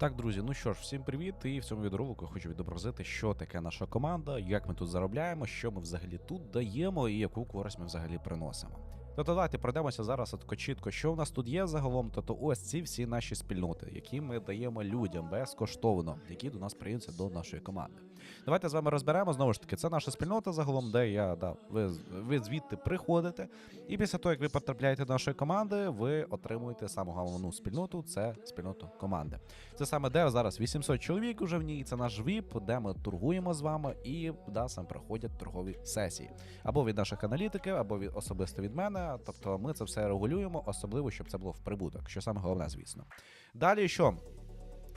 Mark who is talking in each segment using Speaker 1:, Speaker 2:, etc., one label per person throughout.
Speaker 1: Так, друзі, ну що ж, всім привіт. І в цьому відеоролику хочу відобразити, що таке наша команда, як ми тут заробляємо, що ми взагалі тут даємо і яку користь ми взагалі приносимо. Тобто давайте пройдемося зараз от чітко, що в нас тут є загалом. Тобто ось ці всі наші спільноти, які ми даємо людям безкоштовно, які до нас приєднуються до нашої команди. Давайте з вами розберемо. Знову ж таки, це наша спільнота загалом, де я да, ви, ви звідти приходите. І після того, як ви потрапляєте до нашої команди, ви отримуєте саму головну спільноту це спільноту команди. Це саме де зараз 800 чоловік уже в ній. Це наш ВІП, де ми торгуємо з вами і да, сам проходять торгові сесії. Або від наших аналітиків, або від особисто від мене. Тобто ми це все регулюємо, особливо, щоб це було в прибуток, що саме головне, звісно. Далі що?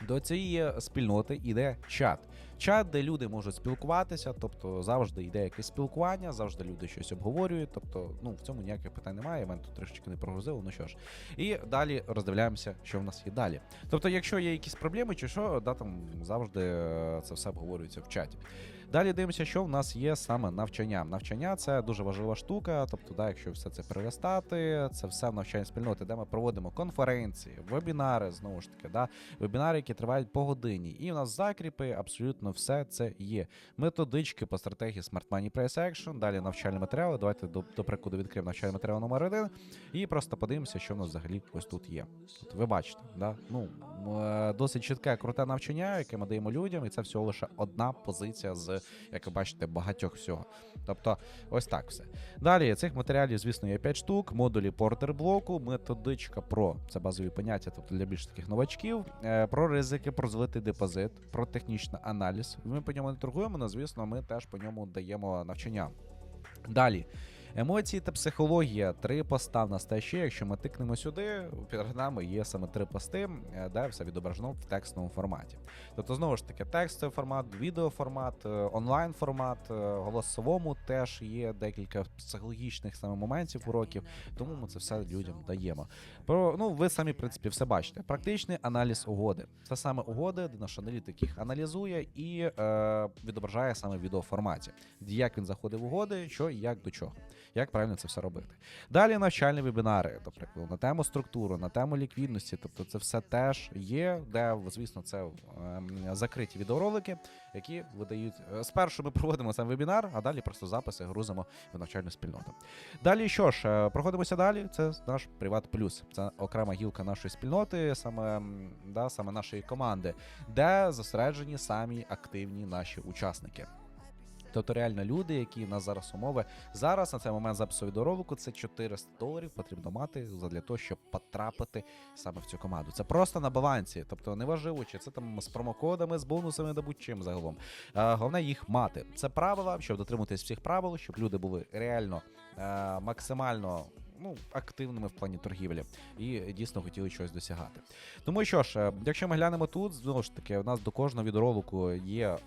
Speaker 1: До цієї спільноти йде чат. Чат, де люди можуть спілкуватися, тобто завжди йде якесь спілкування, завжди люди щось обговорюють. Тобто, ну в цьому ніяких питань немає. Мене тут трішечки не прогрузило. Ну що ж, і далі роздивляємося, що в нас є далі. Тобто, якщо є якісь проблеми чи що, да там завжди е, це все обговорюється в чаті. Далі дивимося, що в нас є саме навчання. Навчання це дуже важлива штука. Тобто, да, якщо все це переростати, це все в навчальній спільноті, де ми проводимо конференції, вебінари, знову ж таки, да, вебінари, які тривають по годині. І у нас закріпи, абсолютно все це є. Методички по стратегії Smart Money Price Action, далі навчальні матеріали. Давайте до, до прикладу відкриємо навчальний матеріал номер один і просто подивимося, що в нас взагалі ось тут є. От ви бачите, да? ну, е, досить чітке, круте навчання, яке ми даємо людям, і це всього лише одна позиція з, як ви бачите, багатьох всього. Тобто, ось так все. Далі цих матеріалів, звісно, є 5 штук, модулі портер блоку, методичка про це базові поняття, тобто для більш таких новачків, е, про ризики, про злитий депозит, про технічний аналіз. Ми по ньому не торгуємо, але звісно, ми теж по ньому даємо навчання. Далі. Емоції та психологія. Три поста в нас те ще. Якщо ми тикнемо сюди, перед нами є саме три пости, де все відображено в текстовому форматі. Тобто, знову ж таки, текстовий формат, відеоформат, е, онлайн формат, е, голосовому теж є декілька психологічних саме моментів уроків, тому ми це все людям даємо. Про ну ви самі в принципі все бачите. Практичний аналіз угоди. Це саме угоди, де наш аналітик їх аналізує і е, відображає саме в відеоформаті. Як він заходить в угоди, що і як до чого. Як правильно це все робити? Далі навчальні вебінари, наприклад, на тему структури, на тему ліквідності. Тобто, це все теж є, де, звісно, це ем, закриті відеоролики, які видають. е, Спершу ми проводимо сам вебінар, а далі просто записи грузимо в навчальну спільноту. Далі що ж, е, проходимося далі. Це наш Приват Плюс. Це окрема гілка нашої спільноти, саме, да, саме нашої команди, де зосереджені самі активні наші учасники. Тобто реально люди, які на зараз умови зараз на цей момент запису відеоролику, це 400 доларів потрібно мати для того, щоб потрапити саме в цю команду. Це просто на балансі, тобто неважливо, чи це там з промокодами, з бонусами, да будь-чим загалом. А, головне їх мати. Це правила, щоб дотримуватись всіх правил, щоб люди були реально а, максимально. Ну, активними в плані торгівлі і дійсно хотіли щось досягати. Тому що ж, е, якщо ми глянемо тут, знову ж таки, у нас до кожного відеоролику є е,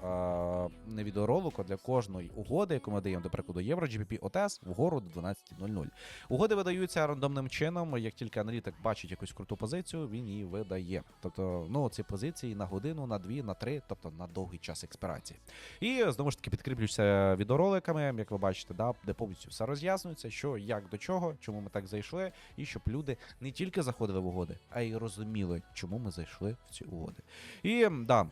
Speaker 1: не відеоролику, а для кожної угоди, яку ми даємо, до прикладу, Євро GBP OTS вгору до 12.00. Угоди видаються рандомним чином. Як тільки аналітик бачить якусь круту позицію, він її видає. Тобто, ну ці позиції на годину, на дві, на три, тобто на довгий час експірації. І знову ж таки підкріплююся відеороликами, як ви бачите, да, де повністю все роз'яснюється, що як до чого, чому ми так зайшли, і щоб люди не тільки заходили в угоди, а й розуміли, чому ми зайшли в ці угоди. І да.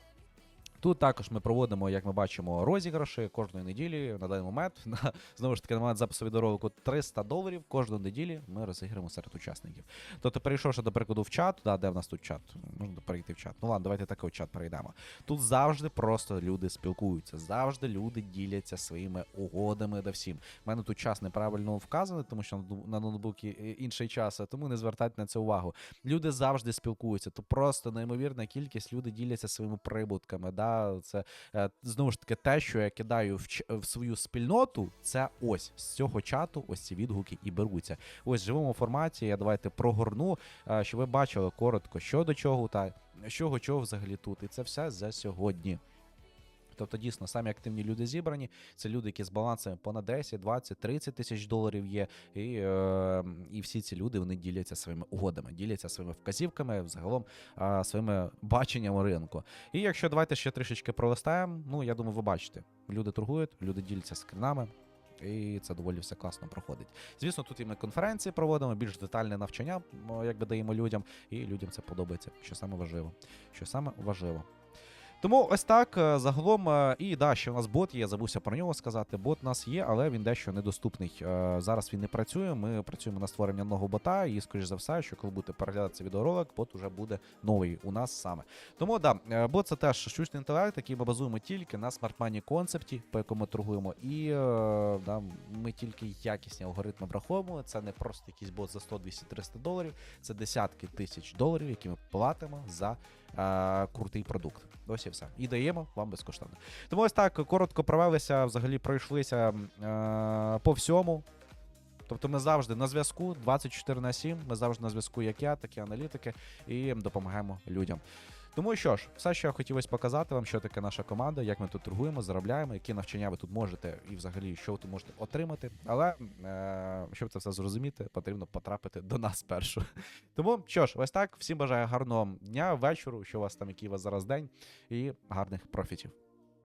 Speaker 1: Тут також ми проводимо, як ми бачимо, розіграші кожної неділі на даний момент. На знову ж таки на момент запису відеоролику 300 доларів кожної неділі ми розіграємо серед учасників. Тобто, перейшовши до прикладу в чат, да, де в нас тут чат? Можна перейти в чат. Ну ладно, давайте такий чат перейдемо. Тут завжди просто люди спілкуються, завжди люди діляться своїми угодами да всім. У мене тут час неправильно вказаний, тому що на ноутбуці інший час, тому не звертайте на це увагу. Люди завжди спілкуються. То просто неймовірна кількість люди діляться своїми прибутками. Да? Це е, знову ж таки те, що я кидаю в, в свою спільноту. Це ось з цього чату, ось ці відгуки і беруться. Ось в живому форматі. Я давайте прогорну, е, щоб ви бачили коротко, що до чого та чого чого взагалі тут. І це все за сьогодні. Тобто, дійсно, самі активні люди зібрані. Це люди, які з балансами понад 10, 20, 30 тисяч доларів є. І, е, і всі ці люди вони діляться своїми угодами, діляться своїми вказівками, взагалом е, своїми баченнями ринку. І якщо давайте ще трішечки пролистаємо, ну я думаю, ви бачите, люди торгують, люди діляться скринами. І це доволі все класно проходить. Звісно, тут і ми конференції проводимо, більш детальне навчання, якби даємо людям, і людям це подобається, що саме важливо. Що саме важливо. Тому ось так е, загалом. е, І да, ще у нас бот є, забувся про нього сказати. Бот у нас є, але він дещо недоступний. Е, Зараз він не працює. Ми працюємо на створення нового бота, і скоріш за все, що коли будете переглядати цей відеоролик, бот уже буде новий у нас саме. Тому да, бот це теж штучний інтелект, який ми базуємо тільки на смарт-мані концепті, по якому ми торгуємо. І да, ми тільки якісні алгоритми враховуємо. Це не просто якийсь бот за 100, 200, 300 доларів. Це десятки тисяч доларів, які ми платимо за е, крутий продукт. Ось і все. І даємо вам безкоштовно. Тому ось так коротко провелися, взагалі пройшлися е, по всьому. Тобто ми завжди на зв'язку 24 на 7, ми завжди на зв'язку, як я, так і аналітики, і допомагаємо людям. Тому що ж, все, що я хотів ось показати вам, що таке наша команда, як ми тут торгуємо, заробляємо, які навчання ви тут можете, і взагалі, що ви тут можете отримати. Але е, щоб це все зрозуміти, потрібно потрапити до нас першу. Тому що ж, ось так. Всім бажаю гарного дня, вечору, що у вас там, який у вас зараз день, і гарних профітів.